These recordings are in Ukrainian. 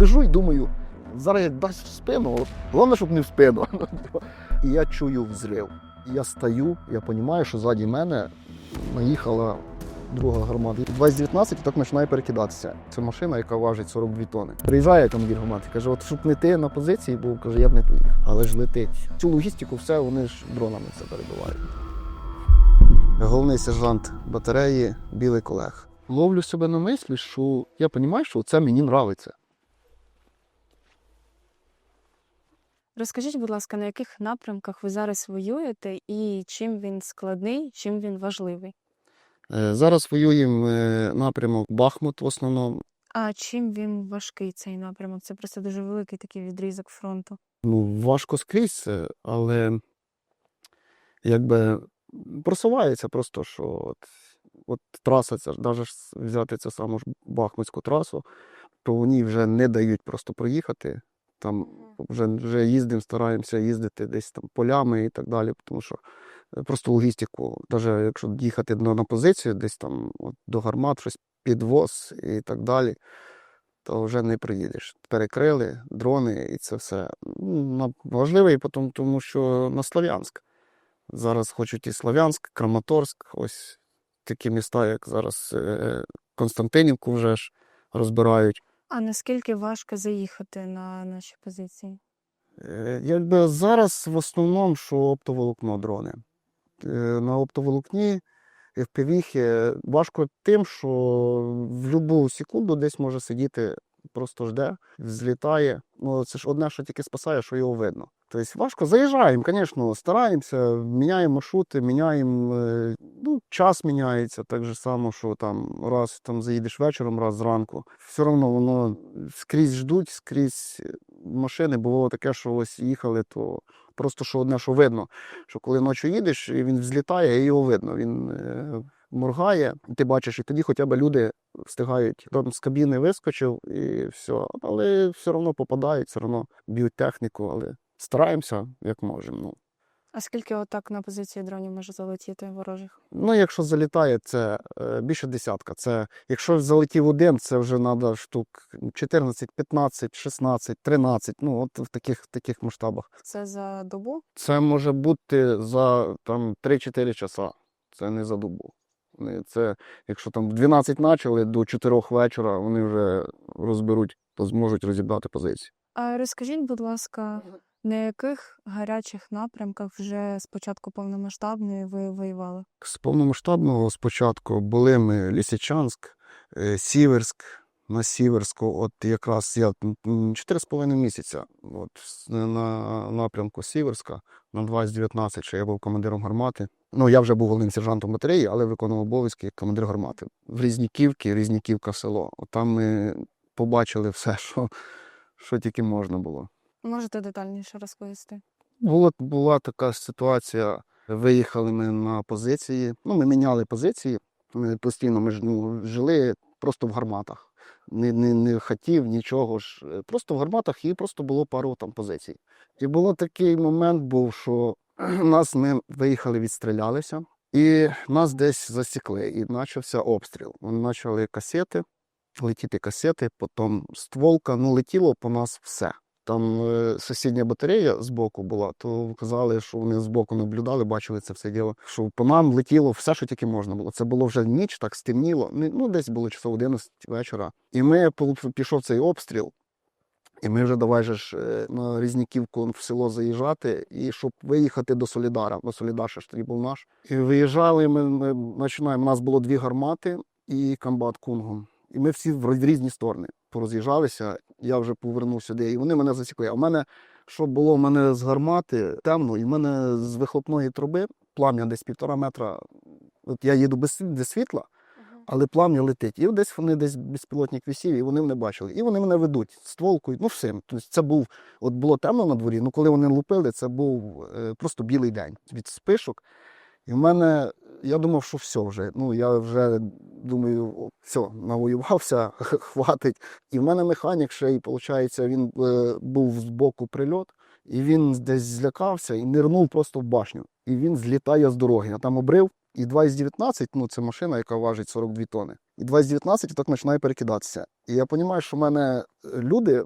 лежу і думаю, зараз як дасть в спину, головне, щоб не в спину. І я чую взрив. Я стою, я розумію, що ззаді мене наїхала друга гармата. 2019 і так починає перекидатися. Це машина, яка важить 42 тони. Приїжджає командир гармати, каже, от щоб не ти на позиції був, каже, я б не поїхав. Але ж летить. Цю логістику все вони ж дронами все перебивають. Головний сержант батареї білий колег. Ловлю себе на мислі, що я розумію, що це мені подобається. Розкажіть, будь ласка, на яких напрямках ви зараз воюєте і чим він складний, чим він важливий? Е, Зараз воюємо е, напрямок Бахмут в основному. А чим він важкий цей напрямок? Це просто дуже великий такий відрізок фронту. Ну, важко скрізь, але якби просувається просто, що от, от траса, ця, навіть взяти цю саму ж Бахмутську трасу, то вони вже не дають просто проїхати. Там вже, вже їздимо, стараємося їздити десь там полями і так далі, тому що е, просто логістику, навіть якщо їхати на, на позицію, десь там от, до гармат, щось підвоз і так далі, то вже не приїдеш. Перекрили дрони і це все. Ну, Важливий потім, тому що на Слов'янськ. Зараз хочуть і Слов'янськ, Краматорськ, ось такі міста, як зараз е, Константинівку вже ж розбирають. А наскільки важко заїхати на наші позиції? Е, Якби зараз в основному, що оптоволокно дрони. Е, На оптоволокні FPV важко тим, що в будь-яку секунду десь може сидіти, просто жде, взлітає. Ну, це ж одне, що тільки спасає, що його видно. Тобто важко. Заїжджаємо, звісно, стараємося, міняємо маршрути, міняємо, е, ну, час міняється так же само, що там раз там заїдеш вечором, раз зранку. Все одно воно скрізь ждуть, скрізь машини. Було таке, що ось їхали, то просто що одне, що видно, що коли ночі їдеш, і він взлітає, і його видно. Він е, моргає, ти бачиш, і тоді хоча б люди встигають. Там з кабіни вискочив і все. Але все одно попадають, все одно б'ють техніку, але стараємося як можемо. Ну. А скільки отак на позиції дронів може залетіти ворожих? Ну, якщо залітає, це е, більше десятка. Це, якщо залетів один, це вже треба штук 14, 15, 16, 13, ну от в таких, таких масштабах. Це за добу? Це може бути за там 3-4 часа. Це не за добу. Вони- Це, якщо там в 12 почали, до 4 вечора вони вже розберуть, то зможуть розібрати позиції. А розкажіть, будь ласка, на яких гарячих напрямках вже з початку повномасштабної ви воювали? З повномасштабного спочатку були ми Лісичанськ, е, Сіверськ. На Сіверську, от якраз я 4,5 місяця от, на напрямку Сіверська на 2019, що я був командиром гармати. Ну, я вже був головним сержантом батареї, але виконував обов'язки як командир гармати. В Різніківці, Різніківка село. От там ми побачили все, що, що тільки можна було. Можете детальніше розповісти? Була, була така ситуація. Виїхали ми на позиції. Ну, ми міняли позиції. Ми постійно ми ну, жили просто в гарматах. Не, не, не хотів нічого ж. Е, Просто в гарматах їй просто було пару там позицій. І було такий момент, був, що нас ми виїхали, відстрілялися, і нас десь засікли, і почався обстріл. Вони почали касети, летіти касети, потім стволка, ну летіло по нас все. Там е, сусідня батарея збоку була, то казали, що вони збоку наблюдали, бачили це все діло. Що по нам летіло все, що тільки можна було. Це було вже ніч, так стемніло. Ну, Ну, десь було часов 11 вечора. І ми пішов цей обстріл. І ми вже давай же ж е, на Різніківку в село заїжджати, і щоб виїхати до Солідара. Бо Солідар ще ж тоді був наш. І виїжджали. Ми, ми починаємо. У нас було дві гармати і комбат кунгом. І ми всі в різні сторони пороз'їжджалися. Я вже повернув сюди, і вони мене засікли. А в мене що було? У мене з гармати темно, і в мене з вихлопної труби плам'я десь півтора метра. От я їду без, без світла, але плам'я летить. І десь вони десь безпілотник висів, і вони мене бачили. І вони мене ведуть стволкою, ну всім. Тобто це був, от було темно на дворі, ну коли вони лупили, це був е, просто білий день від спишок. І в мене, я думав, що все вже. Ну, я вже думаю, все, навоювався, хватить. І в мене механік ще, і виходить, він е, був з боку прильот, і він десь злякався і нирнув просто в башню. І він злітає з дороги. А там обрив. І 2,19, ну це машина, яка важить 42 тони. і 20-19 так починає перекидатися. І я розумію, що в мене е, люди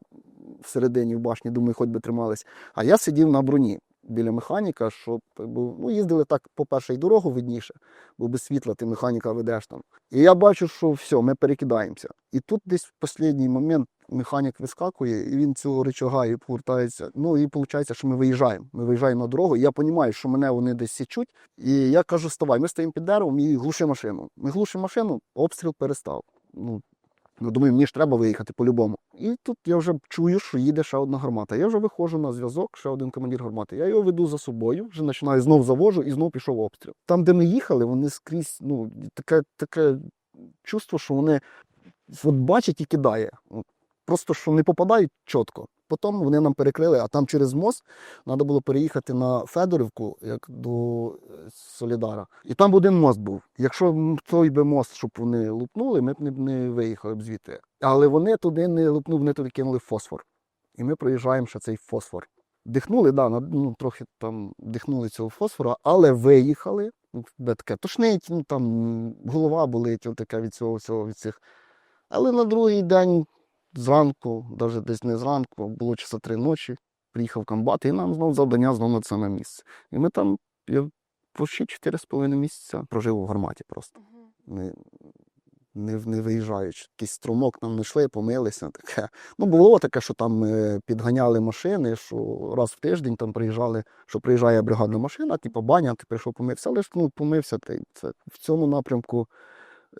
всередині в башні, думаю, хоч би тримались. А я сидів на броні біля механіка, щоб ну, їздили так, по-перше, і дорогу видніше, бо без світла ти механіка ведеш там. І я бачу, що все, ми перекидаємося. І тут десь в останній момент механік вискакує, і він цього речага і повертається. Ну і виходить, що ми виїжджаємо. Ми виїжджаємо на дорогу. І я розумію, що мене вони десь січуть. І я кажу, вставай, ми стоїмо під деревом і глуши машину. Ми глушимо машину, обстріл перестав. Ну, думаю, мені ж треба виїхати по-любому. І тут я вже чую, що їде ще одна гармата. Я вже виходжу на зв'язок, ще один командир гармати. Я його веду за собою, вже починаю знов завожу і знов пішов обстріл. Там, де ми їхали, вони скрізь, ну, таке, таке чувство, що вони от бачать і кидає. От, Просто що не попадають чітко. Потім вони нам перекрили, а там через мост треба було переїхати на Федорівку, як до е, Солідара. І там один мост був. Якщо той би мост, щоб вони лупнули, ми б не, виїхали б звідти. Але вони туди не лупнули, вони туди кинули фосфор. І ми проїжджаємо ще цей фосфор. Дихнули, да, ну, трохи там дихнули цього фосфора, але виїхали. Ну, таке тошнить, ну, там голова болить, таке від цього всього від цих. Але на другий день зранку, навіть десь не зранку, було часа три ночі, приїхав комбат, і нам знову завдання знову на це саме місце. І ми там я почти чотири з половиною місяця прожив у гарматі просто. Не, не, не виїжджаючи. Якийсь струмок нам знайшли, помилися. Таке. Ну, було таке, що там е, підганяли машини, що раз в тиждень там приїжджали, що приїжджає бригадна машина, типу баня, ти прийшов помився, але ж ну, помився ти. Це в цьому напрямку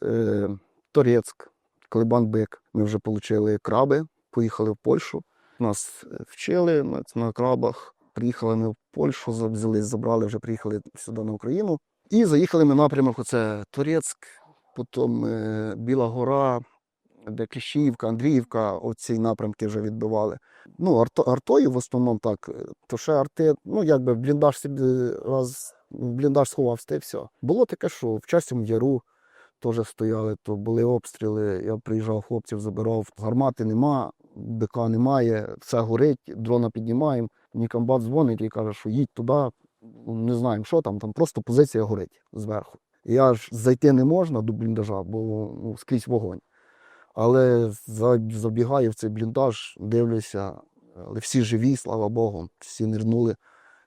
е, Торецьк, Клебан-Бик. Ми вже отримали краби, поїхали в Польщу. Нас е, вчили на, на крабах. Приїхали ми в Польщу, за- взяли, забрали, вже приїхали сюди на Україну. І заїхали ми напрямок. Оце Торецьк, потім е, Біла Гора, де Кліщівка, Андріївка, оці напрямки вже відбивали. Ну, арто, артою в основному так. е, То ще арти, ну якби в бліндаж собі раз в бліндаж сховався, й все. Було таке, що в часом яру теж стояли, то були обстріли. Я приїжджав, хлопців забирав. Гармати нема, БК немає, все горить, дрона піднімаємо. Мені комбат дзвонить і каже, що їдь туди, не знаємо, що там, там просто позиція горить зверху. Я ж зайти не можна до бліндажа, бо ну, скрізь вогонь. Але за- забігаю в цей бліндаж, дивлюся, але всі живі, слава Богу, всі нирнули.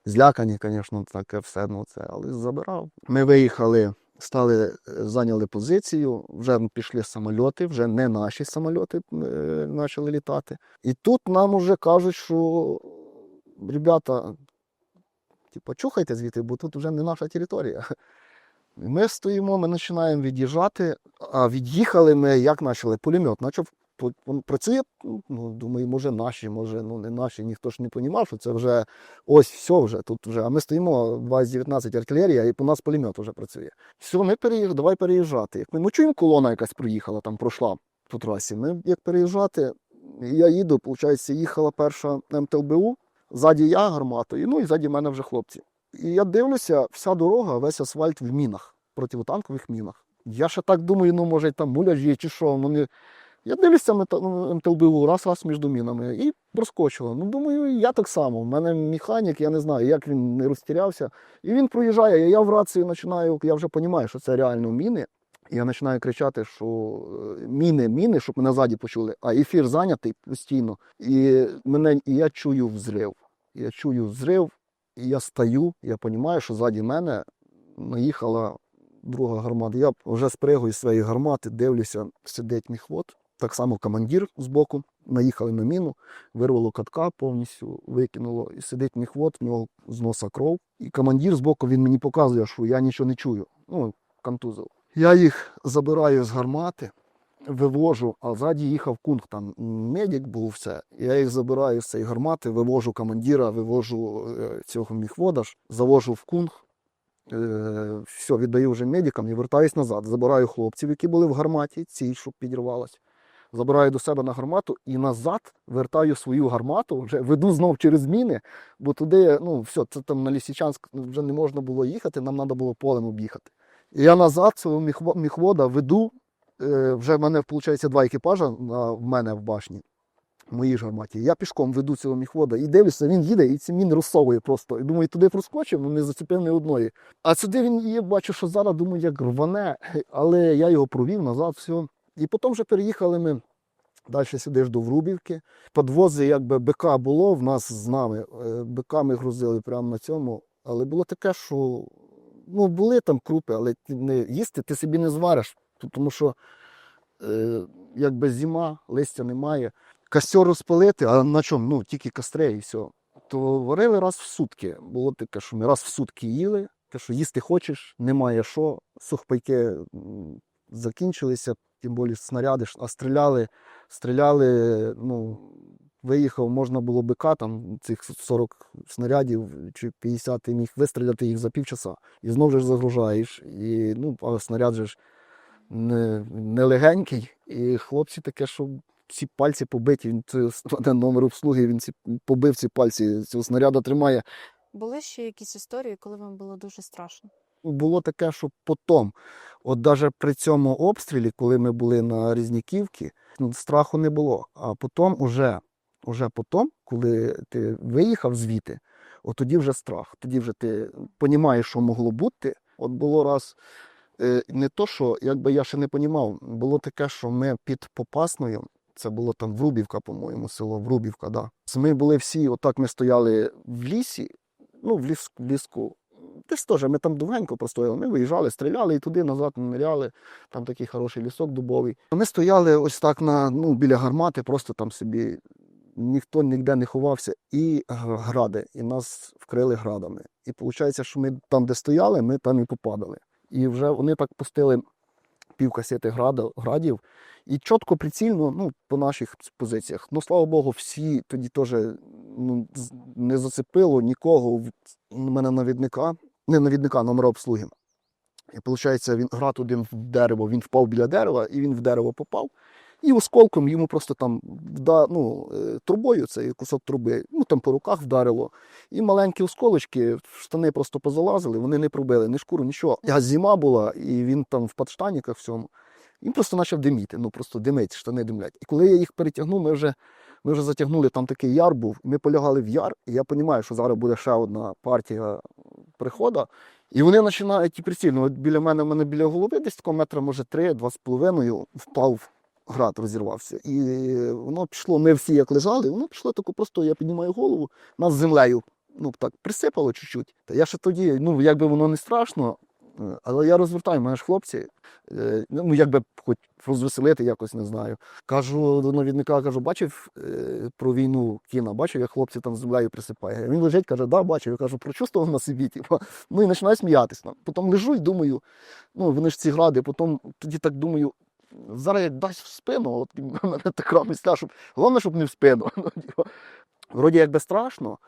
Злякані, звісно, таке все, ну це, але забирав. Ми виїхали, стали, е, зайняли позицію, вже пішли самольоти, вже не наші самольоти е, почали літати. І тут нам вже кажуть, що ребята, типу, чухайте звідти, бо тут вже не наша територія. Ми стоїмо, ми починаємо від'їжджати, а від'їхали ми, як почали, пулемет почав він працює, ну, думаю, може наші, може ну, не наші, ніхто ж не розумів, що це вже ось все вже тут вже. А ми стоїмо 2019 артилерія, і по нас пулемет вже працює. Все, ми переїжджали, давай переїжджати. Як ми, ми чуємо, колона якась проїхала, там пройшла по трасі. Ми як переїжджати, я їду, виходить, їхала перша МТЛБУ, ззаді я гарматою, ну і ззаді мене вже хлопці. І я дивлюся, вся дорога, весь асфальт в мінах, противотанкових мінах. Я ще так думаю, ну може там муляжі чи що. Ну. Я дивлюся ну, МТЛБУ раз раз між мінами і проскочило. Ну, думаю, я так само. У мене механік, я не знаю, як він не розтірявся. І він проїжджає, я в рацію починаю, я вже розумію, що це реально міни. І я починаю кричати, що е, міни, міни, щоб мене ззаді почули, а ефір зайнятий постійно. І, мене, і я чую взрив. Я чую взрив, і я стою, я розумію, що ззаді мене наїхала друга гармата. Я вже спригую з своєї гармати, дивлюся, сидить міхвод. Так само командир збоку. Наїхали на міну, вирвало катка повністю, викинуло. І сидить міхвод, в нього з носа кров. І командир збоку він мені показує, що я нічого не чую. Ну, контузив. Я їх забираю з гармати, вивожу, а ззаді їхав кунг, там медик був все. Я їх забираю з цієї гармати, вивожу командира, вивожу е, цього міхвода, завожу в кунг. Е, все, віддаю вже медикам і вертаюсь назад. Забираю хлопців, які були в гарматі, ці, щоб підірвалась. Забираю до себе на гармату і назад вертаю свою гармату, вже веду знов через міни, бо туди, ну все, це там на Лісічанськ вже не можна було їхати, нам треба було полем об'їхати. І я назад свого міхво- міхвода веду. Е, вже в мене, виходить, два екіпажа в мене в башні, в моїй гарматі. Я пішком веду цього міхвода і дивлюся, він їде і ці міни розсовує просто. І думаю, туди проскочив, ну не зацепив одної. А сюди він є, бачу, що зараз думаю, як рване, але я його провів назад, все. І потім вже переїхали ми далі сюди ж до Врубівки. Подвози, якби БК було в нас з нами. е, БК ми грузили прямо на цьому. Але було таке, що ну, були там крупи, але не їсти ти собі не звариш, тому що е, якби зима, листя немає. Костер розпалити, а на чому? Ну, тільки костре і все. То варили раз в сутки. Було таке, що ми раз в сутки їли, те, що їсти хочеш, немає що. Сухпайки закінчилися, тим більше снаряди, а стріляли, стріляли, ну, виїхав, можна було бика, там цих 40 снарядів чи 50 ти міг вистріляти їх за півчаса. І знову ж загружаєш. І, ну, а снаряд же ж не, не легенький. І хлопці таке, що всі пальці побиті, він один номер обслуги, він ці, побив ці пальці, цього снаряда тримає. Були ще якісь історії, коли вам було дуже страшно? Було таке, що потім, от навіть при цьому обстрілі, коли ми були на Різняківці, ну, страху не було. А потім, уже, уже потім, коли ти виїхав звідти, от тоді вже страх. Тоді вже ти розумієш, що могло бути. От було раз. е, Не то, що якби я ще не розумів, було таке, що ми під Попасною, це було там Врубівка, по-моєму, село Врубівка, да. Ми були всі, отак ми стояли в лісі, ну, в ліску. Десь теж ми там довгенько простояли. Ми виїжджали, стріляли і туди назад ниряли. Там такий хороший лісок дубовий. Ми стояли ось так на, ну, біля гармати, просто там собі ніхто ніде не ховався. І гради, і нас вкрили градами. І виходить, що ми там, де стояли, ми там і попадали. І вже вони так пустили пів касети градів. І чітко прицільно, ну, по наших позиціях. Ну, слава Богу, всі тоді теж ну, не зацепило нікого. В- мене навідника, не навідника, номера обслуги. І виходить, він град один в дерево, він впав біля дерева, і він в дерево попав. І осколком йому просто там вда, ну, е, трубою, цей кусок труби, ну там по руках вдарило. І маленькі осколочки штани просто позалазили, вони не пробили ні шкуру, нічого. А зима була, і він там в подштаніках всьому. Він просто почав диміти, ну просто димить, штани димлять. І коли я їх перетягнув, ми вже, ми вже затягнули, там такий яр був, ми полягали в яр, і я розумію, що зараз буде ще одна партія приходу. І вони починають і прицільно. От біля мене, в мене біля голови, десь такого метра, може, три, два з половиною, впав град, розірвався. І воно пішло, ми всі як лежали, воно пішло тако просто, я піднімаю голову, нас землею ну так присипало чуть-чуть. Та я ще тоді, ну якби воно не страшно, але я розвертаю, мене хлопці, е, ну якби хоч розвеселити якось не знаю. Кажу до навідника, кажу, бачив е, про війну кіно, бачив, як хлопці там землею присипає. Він лежить, каже, да, бачив. Я кажу, прочувствував на собі. Типу. Ну і починаю сміятися. Потім лежу і думаю, ну вони ж ці гради, потім тоді так думаю. Зараз як дасть в спину, от мене така мисля, щоб головне, щоб не в спину. Ну, типу. Вроді якби страшно.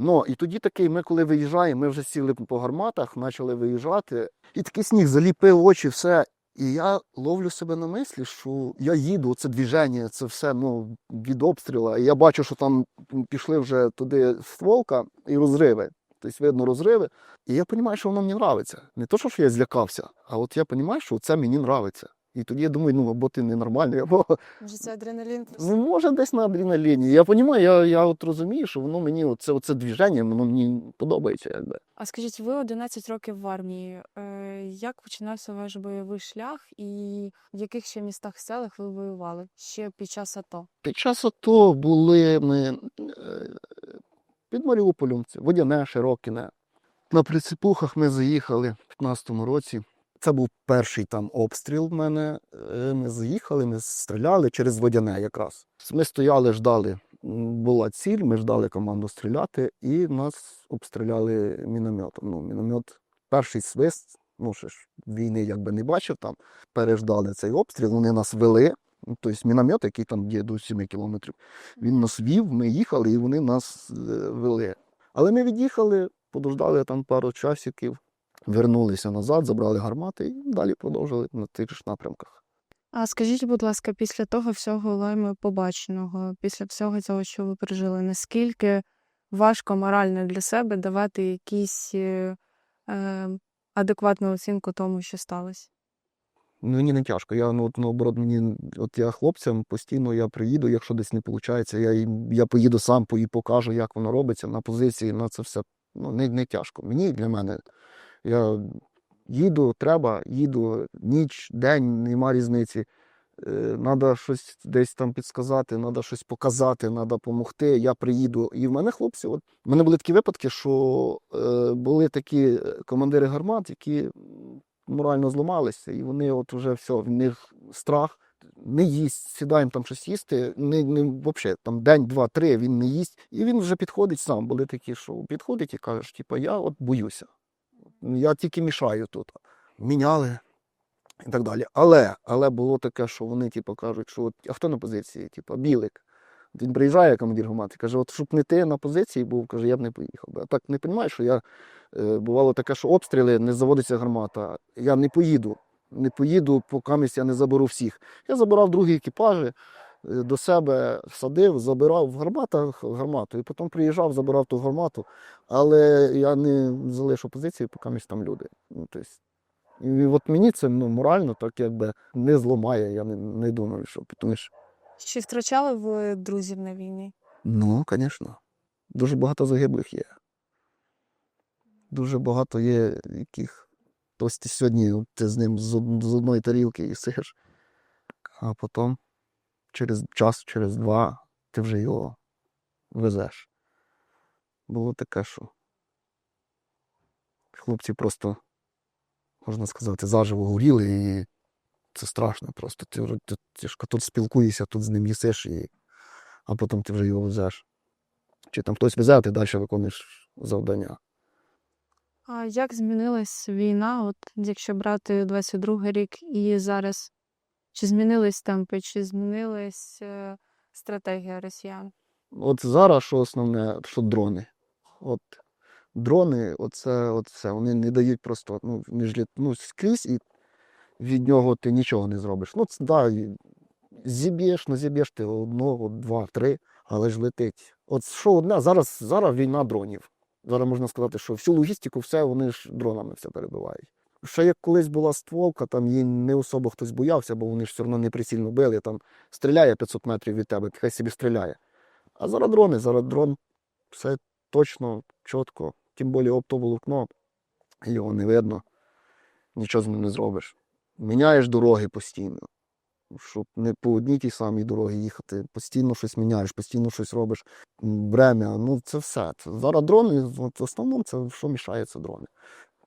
Ну, і тоді такий, ми коли виїжджаємо, ми вже сіли по гарматах, почали виїжджати, і такий сніг заліпив очі, все. І я ловлю себе на мислі, що я їду, це движення, це все ну, від обстріла. І я бачу, що там пішли вже туди стволка і розриви. Тобто видно розриви. І я розумію, що воно мені подобається. Не то, що я злякався, а от я розумію, що це мені подобається. І тоді я думаю, ну або ти ненормальний, або Може, це адреналін просто? Ну, може, десь на адреналіні. Я розумію, я, я от розумію, що воно мені оце, оце движення, воно мені подобається. Якби. А скажіть, ви 11 років в армії. Е, Як починався ваш бойовий шлях і в яких ще містах селах ви воювали ще під час АТО? Під час АТО були ми е, під Маріуполем, це Водяне, Широкіне. На Прицепухах ми заїхали в 15-му році. Це був перший там обстріл в мене. Е, Ми заїхали, ми стріляли через Водяне якраз. Ми стояли, ждали. Була ціль, ми ждали команду стріляти, і нас обстріляли мінометом. Ну, міномет, перший свист, ну ще ж війни якби не бачив там. Переждали цей обстріл, вони нас вели. Ну, Тобто міномет, який там є до 7 кілометрів, він нас вів, ми їхали, і вони нас е, вели. Але ми від'їхали, подождали там пару часиків, вернулися назад, забрали гармати і далі продовжили на тих ж напрямках. А скажіть, будь ласка, після того всього лайму побаченого, після всього цього, що ви пережили, наскільки важко морально для себе давати якісь е, е, адекватну оцінку тому, що сталося? Ну, Мені не тяжко. Я ну, от, наоборот, мені, от я хлопцям постійно я приїду, якщо десь не виходить, я, їм- я поїду сам і покажу, як воно робиться на позиції, на це все. Ну, не, не тяжко. Мені для мене. Я їду, треба, їду ніч, день, нема різниці. треба щось десь там підсказати, треба щось показати, треба допомогти. Я приїду. І в мене хлопці, от в мене були такі випадки, що е, були такі е, командири гармат, які морально зламалися, і вони от вже все, в них страх. Не їсть, сідаємо там щось їсти, не, не взагалі, там день, два, три він не їсть. І він вже підходить сам. Були такі, що підходить і кажеш, типу, я от боюся. Я тільки мішаю тут. Міняли і так далі. Але, але було таке, що вони типу, кажуть, що от, а хто на позиції? Типу, білик. Він приїжджає, командир громади, каже, от щоб не ти на позиції був, каже, я б не поїхав. А так не розумієш, що я е, бувало таке, що обстріли, не заводиться гармата. Я не поїду. Не поїду, поки я не заберу всіх. Я забирав другі екіпажі до себе, садив, забирав в гарматах гармату, і потім приїжджав, забирав ту гармату. Але я не залишу позицію, поки місь там люди. Ну, тобто, і от мені це ну, морально так якби не зламає. Я не, не думаю, що тому що Чи втрачали ви друзів на війні? Ну, звісно. Дуже багато загиблих є. Дуже багато є яких. Ось ти сьогодні ти з ним з, з одної тарілки їсиш, а потім через час, через два ти вже його везеш. Було таке, що хлопці просто, можна сказати, заживо горіли, і це страшно просто. Ти, ти, ти ж тут спілкуєшся, тут з ним їсиш, і, а потім ти вже його везеш. Чи там хтось везе, а ти далі виконуєш завдання. А як змінилась війна, от якщо брати 22 рік і зараз? Чи змінились темпи, чи змінилась е, стратегія росіян? От зараз що основне, що дрони. От дрони, оце, оце, вони не дають просто ну, між літ- ну, скрізь, і від нього ти нічого не зробиш. Ну, це, да, зіб'єш, ну зіб'єш ти одного, два, три, але ж летить. От що одне, зараз, зараз війна дронів. Зараз можна сказати, що всю логістику, все вони ж дронами все перебивають. Ще як колись була стволка, там її не особо хтось боявся, бо вони ж все одно не прицільно били. Там стріляє 500 метрів від тебе, хай собі стріляє. А зараз дрони, зараз дрон, все точно, чітко. Тим більше оптоволокно, його не видно, нічого з ним не зробиш. Міняєш дороги постійно, щоб не по одній тій самій дорогі їхати. Постійно щось міняєш, постійно щось робиш. Бремя, ну це все. Зараз дрони, в основному це що мішає, це дрони.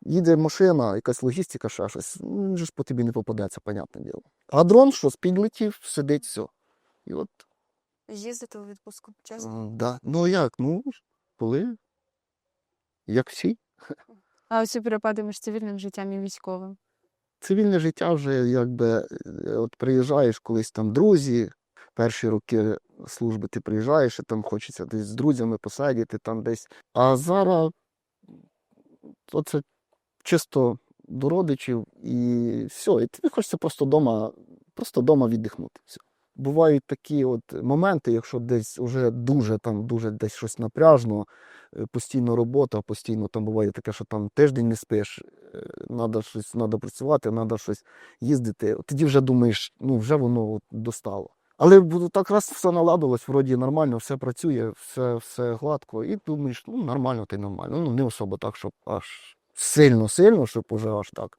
Їде машина, якась логістика, ще щось, ну, він же ж по тобі не попадеться, понятне діло. А дрон що, підлетів, сидить, все. І от Їздити у відпустку, чесно. М, Да. Ну як? Ну, коли? Як всі. А оці перепади між цивільним життям і військовим. Цивільне життя вже якби е, от приїжджаєш колись там друзі, перші роки служби ти приїжджаєш, і там хочеться десь з друзями посидіти там десь. А зараз оце чисто до родичів і все. І тобі хочеться просто вдома, просто вдома віддихнути. Все. Бувають такі от моменти, якщо десь вже дуже там дуже десь щось напряжно, е, постійно робота, постійно там буває таке, що там тиждень не спиш, треба щось надо працювати, треба щось їздити. Тоді вже думаєш, ну вже воно от достало. Але так раз все наладилось, вроді нормально, все працює, все, все гладко, і думаєш, ну нормально, й нормально. Ну не особо так, щоб аж сильно-сильно, щоб уже аж так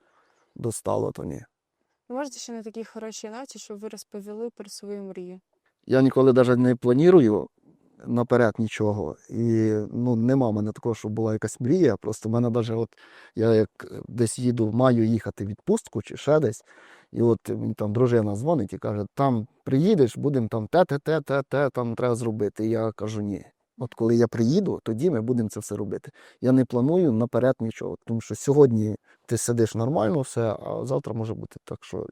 достало, то ні. Ви можете ще на такій хорошій ноті, щоб ви розповіли про свою мрію. Я ніколи навіть не планую наперед нічого. І ну, нема в мене такого, щоб була якась мрія. Просто в мене навіть от я як десь їду, маю їхати в відпустку чи ще десь. І от мені там дружина дзвонить і каже: там приїдеш, будемо там те, те, те, те, те, там треба зробити. І я кажу, ні. От коли я приїду, тоді ми будемо це все робити. Я не планую наперед нічого, тому що сьогодні ти сидиш нормально, все, а завтра може бути так, що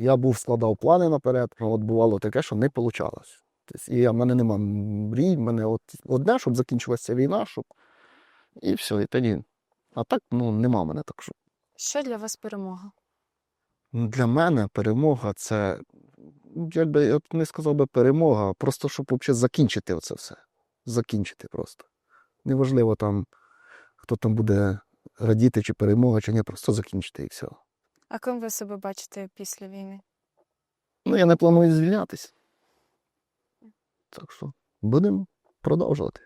я був складав плани наперед, а от бувало таке, що не вийшло. Тобто, і в мене нема мрій, в мене от одне, щоб закінчилася війна, щоб і все, і тоді. А так ну нема мене так, що Що для вас перемога? Ну, Для мене перемога це, я б не сказав би перемога, просто щоб взагалі закінчити оце все. Закінчити просто. Неважливо там, хто там буде радіти, чи перемога, чи ні, просто закінчити і все. А ким ви себе бачите після війни? Ну, я не планую звільнятися. Так що будемо продовжувати.